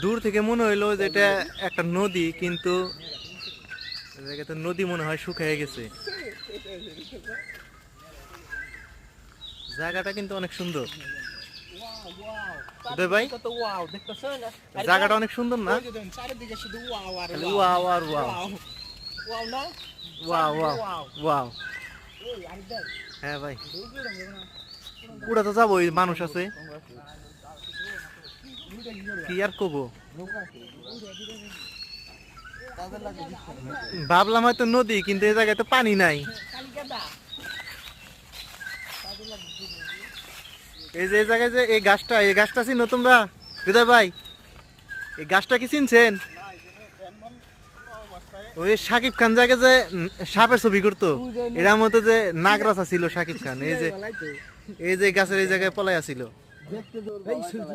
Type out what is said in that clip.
দূর থেকে মনে হইল যে এটা একটা নদী কিন্তু জায়গাতে নদী মনে হয় শুকিয়ে গেছে। জায়গাটা কিন্তু অনেক সুন্দর। ভাই? জায়গাটা অনেক সুন্দর না? ওয়াও আর ওয়াও ওয়াও হ্যাঁ ভাই। পুরা তো যাব মানুষ আছে। ভাবলাম হয়তো নদী, কিন্তু এই জায়গায় তো পানি নাই। এই যে এই জায়গায় যে, এই গাছটা এই গাছটা চিনো তোমরা? হৃদয় ভাই, এই গাছটা কি চিনছেন? ওই সাকিব খান জায়গায় যে সাপের ছবি করতো। এর মতো যে নাগরাছা ছিল সাকিব খান। এই যে এই যে গাছের এই জায়গায় পলাই দেখতে